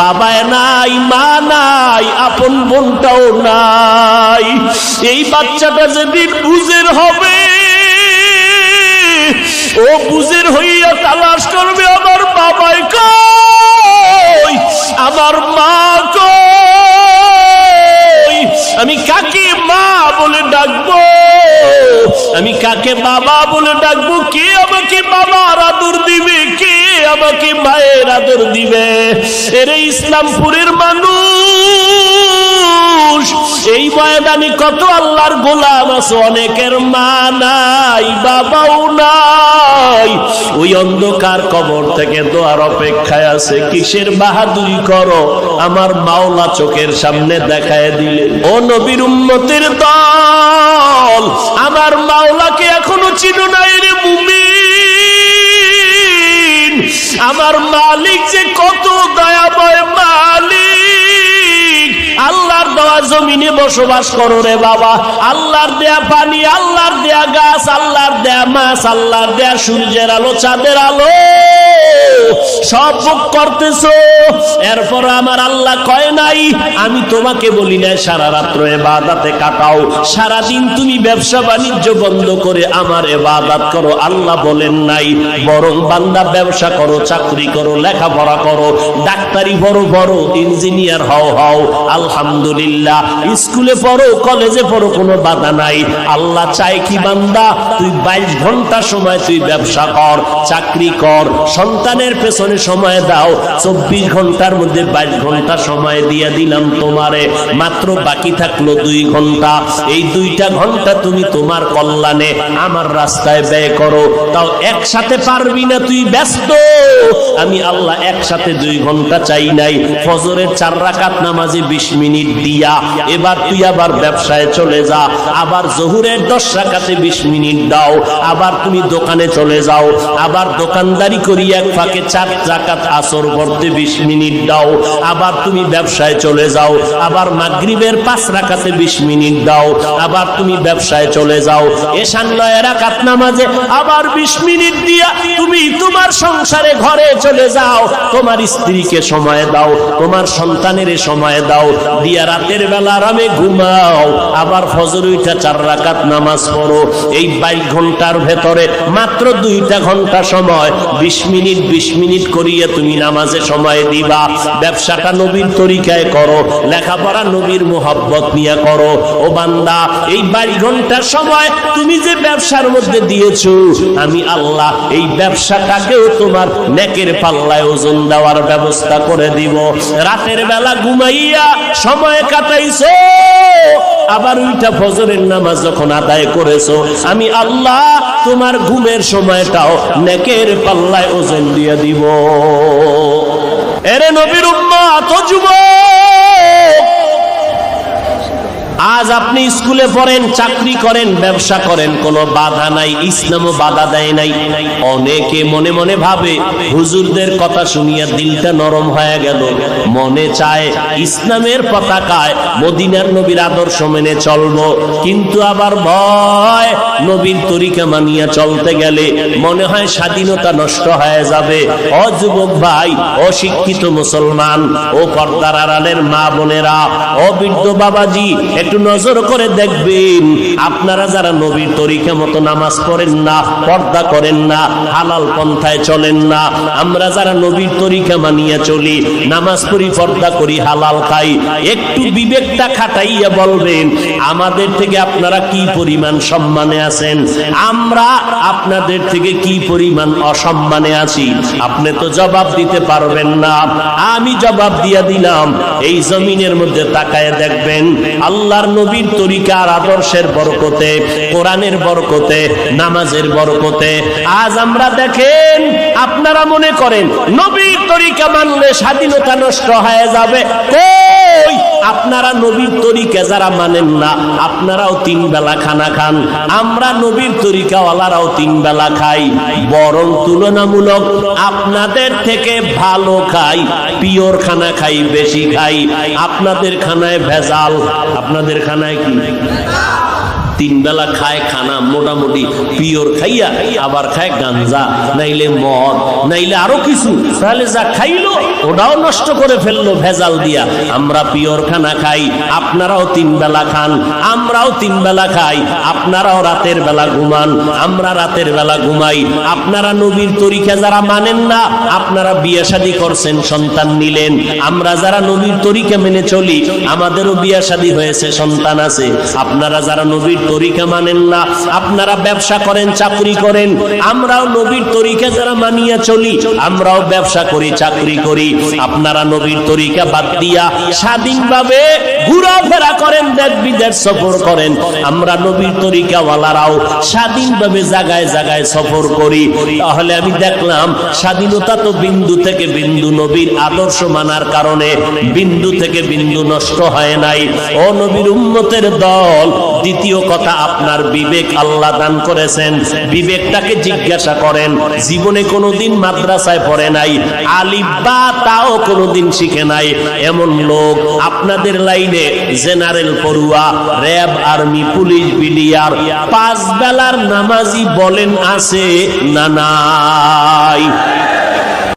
বাবায় নাই, মা নাই, আপন বোনটাও নাই। এই বাচ্চাটা যদি বুঝের হবে, ও বুঝের হইয়া তালাশ বাবা বলে ডাকবো, কে আমাকে বাবা আদর দিবে? কে আমাকে মায়ের আদর দিবে? এর ইসলামপুরের মানুষ এই ময়দানে কত আল্লাহর গোলাম আছে, অনেকের মা নাই, বাবাও নাই। ওই অন্ধকার কবর থেকে দোয়ার অপেক্ষায় আছে, কিসের বাহাদুরি করো? আমার মাওলা চোখের সামনে দেখায় দিলে ও নবীর উম্মতের দল, আমার মাওলাকে এখনও চিনো নাই রে মুমিন। আমার মালিক যে কত দয়াময় মালিক আল্লাহর দেওয়া জমিনে বসবাস করো রে বাবা। আল্লাহর দেয়া পানি, আল্লাহর দেয়া গাছ, আল্লাহর দেয়া মাছ, আল্লাহর দেয়া সূর্যের আলো, চাঁদের আলো। সব ভোগ করতেছো? এরপর আমার আল্লাহ কয় নাই, আমি তোমাকে বলি না সারা রাত্র এবাদাতে কাটাও। সারা দিন তুমি ব্যবসা বাণিজ্য বন্ধ করে আমার এবাদাত করো। আল্লাহ বলেন নাই, বরং বান্দা ব্যবসা করো, চাকরি করো, লেখাপড়া করো, ডাক্তারি বড় বড় ইঞ্জিনিয়ার হও হও। আলহামদুলিল্লাহ, স্কুলে পড়ো, কলেজে পড়ো, কোনো বাধা নাই। আল্লাহ চাই কি বান্দা, তুই বাইশ ঘণ্টা সময় তুই ব্যবসা কর, চাকরি কর, সন্তানের পেছনে সময় দাও। চব্বিশ ঘণ্টার মধ্যে বাইশ ঘণ্টা সময় দিয়ে দিলাম তোমারে। মাত্র বাকি থাকল দুই ঘণ্টা। এই দুইটা ঘণ্টা তুমি তোমার কল্যাণে আমার রাস্তায় ব্যয় করো। তাও একসাথে পারবি না তুই ব্যস্ত। আমি আল্লাহ একসাথে দুই ঘণ্টা চাই নাই। ফজরের চার রাকাত নামাজে বিশ মিনিট দিয়া। এবার তুই আবার ব্যবসায় চলে যা। আবার জহুরের দশ রাকাতে বিশ মিনিট দাও। আবার তুমি দোকানে চলে যাও। আবার দোকানদারি করি এক ফাঁকে চার রাকাত আসর করতে বিশ মিনিট দাও। আবার তুমি ব্যবসায় চলে যাও। আবার মাগরিবের পাঁচ রাকাতে বিশ মিনিট দাও। আবার তুমি ব্যবসায় চলে যাও। আবার বিশ মিনিট দিয়া তুমি তোমার সংসারে ঘরে চলে যাও। তোমার স্ত্রীকে সময় দাও। তোমার সন্তানের সময় দাও। দিয়া রাতের বেলা আরামে ঘুমাও। আবার ফজর উঠা চার রাকাত নামাজ পড়ো। এই বাইশ ঘণ্টার ভেতরে মাত্র দুইটা ঘণ্টা সময়। বিশ মিনিট, বিশ মিনিট করিয়ে তুমি নামাজে সময় দিবা। ব্যবসাটা নবীর তরিকায় করো, লেখাপড়া নবীর মোহাব্বত নিয়ে করো। ও বান্দা, এই বাইশ ঘণ্টার সময় তুমি যে ব্যবসার মধ্যে দিয়েছ, আমি আল্লাহ এই ব্যবসাটাকেও তোমার নেকের পাল্লায় ওজন দেওয়ার ব্যবস্থা করে দিব। রাতের বেলা ঘুমাইয়া সময় কাটাইছো, আবার ওইটা ফজরের নামাজ যখন আদায় করেছ, আমি আল্লাহ তোমার ঘুমের সময়টাও নেকের পাল্লায় ওজন দিয়ে দিব। এরে নবীর উম্মা তো যুবক! আজ আপনি স্কুলে পড়েন, চাকরি করেন, ব্যবসা করেন, কোনো বাধা নাই, ইসলামও বাধা দেয় নাই। অনেকে মনে মনে ভাবে, হুজুরদের কথা শুনিয়া দিলটা নরম হয়ে গেল। মনে চায়, ইসলামের পতাকায় মদিনার নবীর আদর্শ মেনে চলবো। কিন্তু আবার ভয়, নবীর তরিকা মানিয়া চলতে গেলে মনে হয় স্বাধীনতা নষ্ট হয়ে যাবে। অযুবক ভাই, অশিক্ষিত মুসলমান, ও পর্দার আড়ালের মা বোনেরা ও বৃদ্ধ বাবাজি, একটু নজর করে দেখবেন। আপনারা যারা নবীর তরিকা মতো নামাজ পড়েন না, পর্দা করেন না, হালাল পন্থায় চলেন না, আমরা যারা নবীর তরিকা মানিয়ে চলি, নামাজ পড়ি, পর্দা করি, হালাল খাই, একটু বিবেকটা খাটাইয়া বলবেন, আমাদের থেকে আপনারা কি পরিমাণ সম্মানে আছেন? আমরা আপনাদের থেকে কি পরিমাণ অসম্মানে আছি? আপনি তো জবাব দিতে পারবেন না। আমি জবাব দিয়া দিলাম, এই জমিনের মধ্যে তাকায় দেখবেন আল্লাহর নবীর তরিকার আদর্শের বরকতে, কোরআনের বরকতে, নামাজের বরকতে। আজ আমরা দেখেন, আপনারা মনে করেন, নবীর তরিকা মানলে স্বাধীনতা নষ্ট হয়ে যাবে। আপনারা নবীর তরিকা যারা মানেন না, আপনারাও তিন বেলা খানা খান। আমরা নবীর তরিকাওয়ালারাও তিন বেলা খাই। বরং তুলনামূলক আপনাদের থেকে ভালো খাই, পিওর খানা খাই, বেশি খাই। আপনাদের খানায় ভেজাল, আপনাদের খানায় কি? তিন বেলা খায় খানা মোটামুটি পিওর খাইয়া, আবার খায় গাঞ্জা। নাইলে মদ, নাইলে আরও কিছু। তাহলে যা খাইলো, ওটাও নষ্ট করে ফেলল ভেজাল দিয়া। আমরা পিওর খানা খাই, আপনারাও তিন বেলা খান, আমরাও তিন বেলা খাই, আপনারাও রাতের বেলা ঘুমান, আমরা রাতের বেলা ঘুমাই। আপনারা নবীর তরিকা যারা মানেন না, আপনারা বিয়ে শাদী করছেন, সন্তান নিলেন। আমরা যারা নবীর তরিকা মেনে চলি, আমাদেরও বিয়ে শাদী হয়েছে, সন্তান আছে। আপনারা যারা নবীর তরিকা মানেন না। আপনারা ব্যবসা করেন, চাকরি করেন। আমরাও নবীর তরিকা যারা মানিয়া চলি, আমরাও ব্যবসা করি, চাকরি করি। আপনারা নবীর তরিকা বাদ দিয়া স্বাধীনভাবে ঘোরাফেরা করেন দেশ বিদেশ সফর করেন। আমরা নবীর তরিকাওয়ালারাও স্বাধীনভাবে জায়গায় জায়গায় সফর করি। তাহলে আমি দেখলাম, স্বাধীনতা তো বিন্দু থেকে বিন্দু নবীর আদর্শ মানার কারণে বিন্দু থেকে বিন্দু নষ্ট হয় নাই। ও নবীর উম্মতের দল দ্বিতীয় কথা, আপনার বিবেক আল্লাহ দান করেছেন। বিবেকটাকে জিজ্ঞাসা করেন, জীবনে কোনোদিন মাদ্রাসায় পড়ে নাই? আলিফ বা তাও কোনোদিন শিখে নাই? এমন লোক আপনাদের লাইনে, জেনারেল পড়ুয়া, র্যাব আর্মি, পুলিশ, বিডিআর পাঁচ বেলার নামাজি বলেন আছে না নাই?